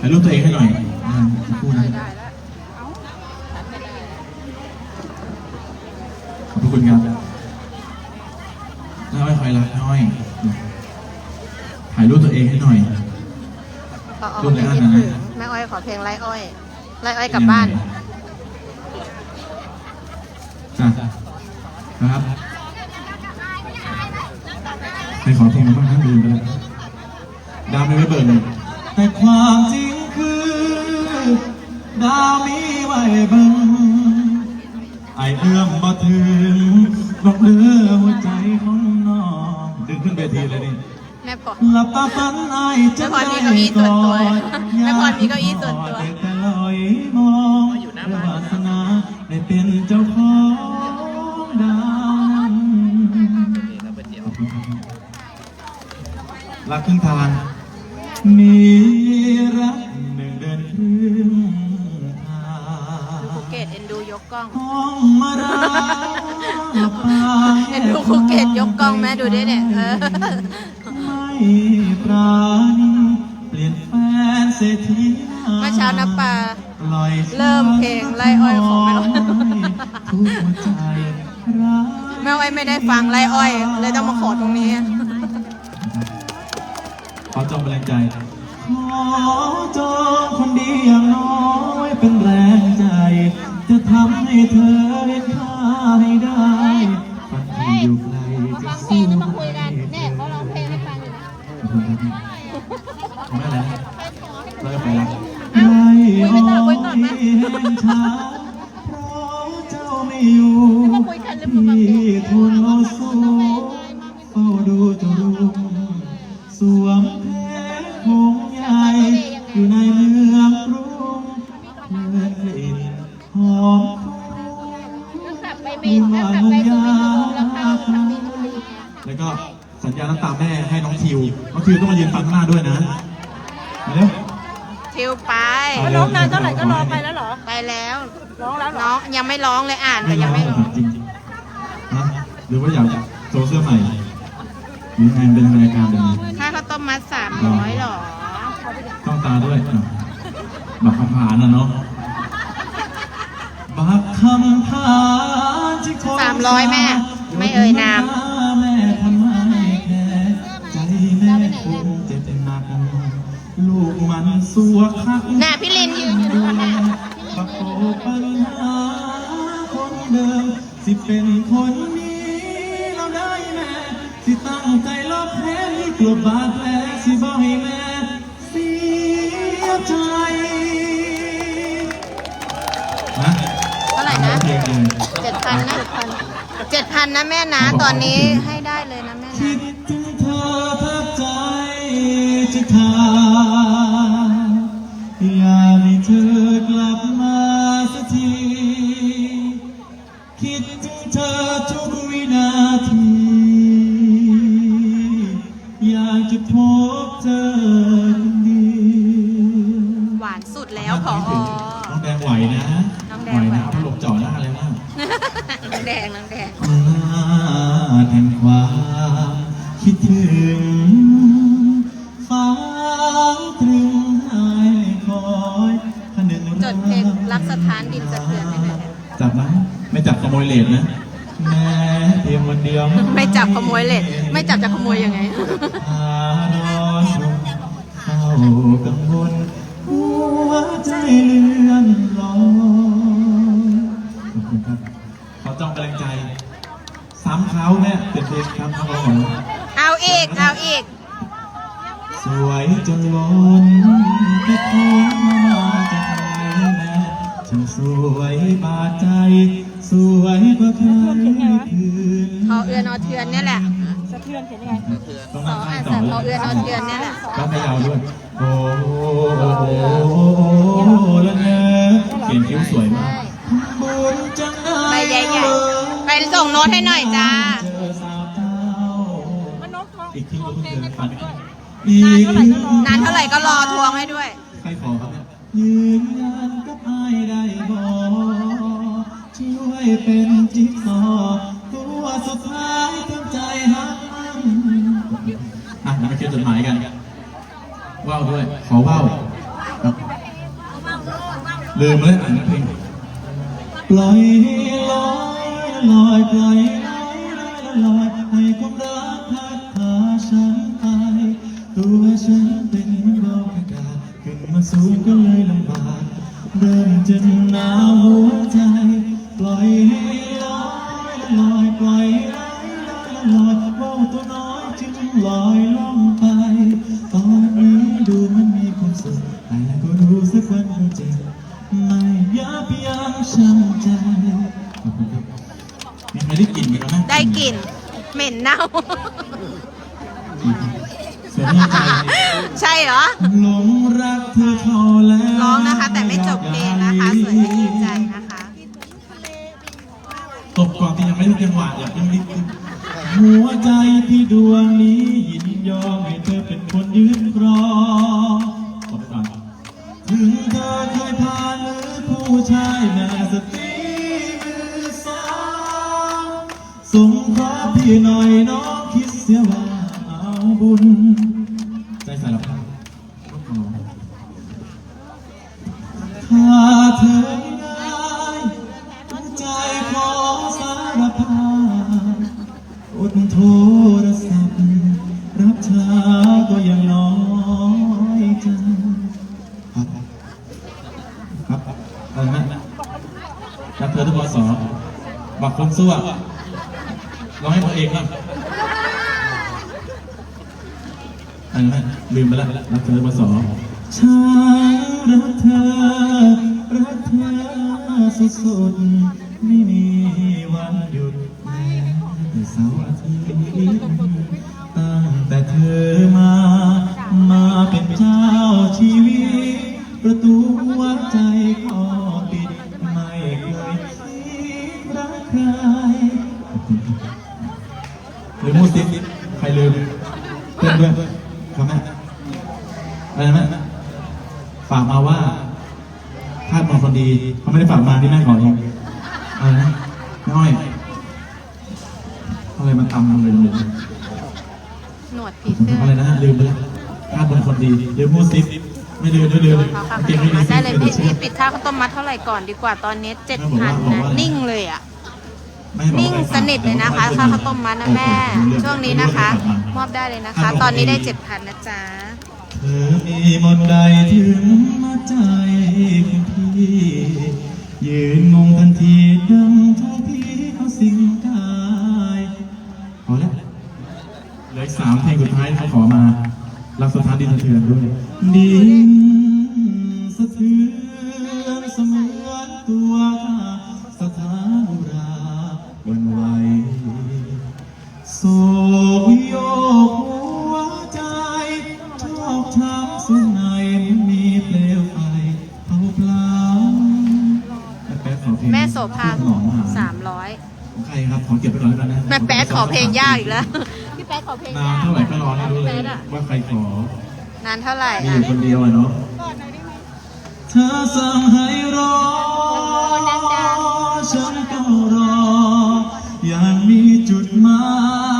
ถ่ายรูปตัวเองให้หน่อยอ่าสักครู่นะได้แล้วเอ้าตัดไม่ได้ขอบพระคุณครับน้าอ้อยคอยรักน้าอ้อยถ่ายรูปตัวเองให้หน่อยขอเอารูปในอันนั้นนะแม่อ้อยขอเพลงไล่อ้อยไล่อ้อยกลับบ้านจ้ะครับใครขอเพลงมาบ้างท่านลืมไปแล้วดาวไม่ไว้เบิร์เลยแต่ความจริงคือ ดาวมีไว้เบิ่งไอเอื้อมมาถึงบอกเลือหัวใจของน้องดึงขึ้นเวทีเลยนี่แม่พอ หลับตาฝันไอจะแม่พรมีเก้าอี้ส่วนตัวแม่พรมีเก้าอี้ส่วนตัว แต่ลอยมองเรื่องวาสนาได้เป็นเจ้าของดาวนั้นขอบคุณครับรักครึ่งทางมี เอ็นดูภูเก็ตยกกล้องแม่ดูด้วยเนี่ยเออไม่ปราณีเปลี่ยนแฟนเศรษฐีเมื่อเช้าน้ำปลาปล่อยเริ่มเพลงไล่อ้อยของแม่อ้อยทุกหัวใจรักแม่อ้อยไม่ได้ฟังไล่อ้อยเลยต้องมาขอตรงนี้ขอจงแรงใจ ขอจงคนดีอย่างน้อยเป็นแรงใจ จะทำให้เธอเห็นค่า ให้ได้ฝันที่อยู่ไกลจะสู้ให้เธอไม่แล้วเราจะไปแล้วไม่ออกให้เห็นช้าำตาแม่ให้น้องทิว น้องทิวต้องมายืนฟังข้างหน้าด้วยนะมาเร็ว ทิวไปเอาเลยร้องนานเท่าไหร่ก็รอไปแล้วเหรอ ไปแล้ว ร้องแล้วเหรน้อองยังไม่ร้องเลยอ่านแต่ยังไม่ร้อจริงๆนะหรือว่าอยากโชว์เสื้อใหม่หรือยังไงเป็นรายการแบบนี้ ค่าข้าวต้มมัดสามร้อยหรอ ต้องตาด้วยอะบักคำผานนะเนาะบักคำผานที่คนสามร้อยแม่ไม่เอ่ยนามแม่ ลูกมันสัวคักน่ะพี่ลินยืนอยู่นู่นน่ะบักโอปัญหาคนเดิม สิเป็นคนนี้เราได้แม่สิตั้งใจลบแผลกลบบาดแผลสิบ่ให้แม่เสียใจนะเท่าไหร่นะเพลงเลยเจ็ดพันนะเจ็ดพันนะแม่นะ ตอนนี้ให้ได้เลยนะแม่คินะดถึง คิดถึงเธอทุกวินาที อยากจะพบเธอคนเดียวหวานสุดแล้วพอ น้องแดงไหวนะน้องแดไหวงไหว นะเอาพัดลมจ่อหน้าเลยนะน้องแดงน้องแดง อำนาจแห่งความคิดถึง ฟ้าตรึงให้คอยขนึงจดเพลงรักสถานดินสะเทือนให้หน่อยจับนะไม่จับข โมยเลนนะแม้เพียงวันเดียวไม่จับขโมยเลยไม่จับจะขโมยยังไงพารอชมเฝ้ากังวลหัวใจเลื่อนลอยขอบคุณครับขอจองกำลังใจซ้ำเขาเนี่ยเปลี่ยนเพลงซ้ำเขาของเอาอีกเอาอีกสวยจนล้นที่คนมาจากไหนแม่ฉันสวยบาดใจ สวยกว่าใครคืนพอเอือนอเทือนเนี่ยแหละสะเทือนเห็นยังไงต้องสนั่องงข้าอ่างนต่อสามเลพอยเอือนอเทือนเนี่ยแหละต้องไม่ยาวด้วยโอ้โหแล้วเนอะเขียนคิ้วสวยมากบุญจังใบใหญ่ๆไปส่งโน้ตให้หน่อยจ้าเจอสาวเจ้ามันนกท้องอีกครึ่งท้ก็องเพิ่งเพลงเดือให้นฟัฟังนด้วยอีกนานเท่าไหร่ก็รอทวงให้ด้วย ใครขอครับเนี่ย เป็นจิ๊กซอตัวสุดท้ายทำใจหักมันอะเรามาเขียนจดหมายกันว่าวด้วย ขอว่าวครับลืมเลยอ่านเพลงปล่อยลอยลอยปล่อยลอยลอยให้ความรักพัดพาฉันไปตัวฉันเป็นเหมือนดอกอากาศขึ้นมาสูงก็เลยลำบากเริ่มจะหนา กันไหมได้กลิ่นเหม็นเน่า เสียงหัวใจใช่เหรอ หลงรักเธอพอแล้วร้องนะคะ แต่ไม่จบเพลงนะคะสวยให้ดีใจนะคะ ตบก่อนที่ยังไม่รู้จังหวะอย่าเพิ่งรีบขึ้นหัวใจที่ดวงนี้ยินยอมให้เธอเป็นคนยืนรอตบก่อนถึงเธอเคยพาหรือผู้ชายแม่สติ สงเคราะพี่หน่อยน้องคิดเสียว่าเอาบุญ ใจสารพัดถ้าเธอง่ายหัวใจขอสารภาพอดโทรศัพท์รับช้าก็ยังน้อยใจครับครับอะไรนะรักเธอทุกวันสองบักคนซั่วร้องให้ตัวเองครับอะไรนะลืมไปแล้วรักเธอมาสองฉันรักเธอ รักเธอสุดๆไม่มีวันหยุดแม้แต่เสาร์อาทิตย์ตั้งแต่เธอมา มาเป็นเจ้าชีวิต ประตูหัวใจก็ปิ ลืมมูสิใครลืมเพื่อนด้วยครับแม่อะไรนะแม่ฝากมาว่าถ้าเป็นคนดีเขาไม่ได้ฝากมาที่แม่ขอเองอะไรนะน้อยอะไรมันตำเลยเลยหนวดผีเสื้ออะไรนะลืมไปแล้วถ้าเป็นคนดีลืมพูดซิไม่ลืมไม่ลืมเขาค่ะเก่งไม่ดีได้เลยไม่พี่ชื่อพี่ปิดค่าข้าวต้มมัดเท่าไหร่ก่อนดีกว่าตอนนี้เจ็ดแม่พันบอกว่าบอกนะว่านิ่งเลยอะไม่บอก นิ่งใครฝากสนิทเลยนะคะแต่ค่าว่ข้าวต้มมัดนะแม่ ช่วงนี้นะคะ มอบได้เลยนะคะ ตอนนี้ได้เจ็ดพันนะจ๊ะเธอมีมนต์ใดถึงมาใจคุณพี่ยืนงงทันทีดังท้องพี่เขาสิ่งกายพอแล้วเหลืออีกสามเพลงสุดท้ายเขาขอมารักสถานดินสะเทือนด้วยดิ ขอเพลงยากอีกแล้ว พี่แป๊ดขอเพลงนานยากเท่าไหร่ก็รอให้รู้เลยพี่แป๊ดอะว่าใครขอนานเท่าไหร่มีออะยู่คนเดียวอะเนาะเธอสั่งให้รอ ฉันก็รอ อย่างมีจุดหมาย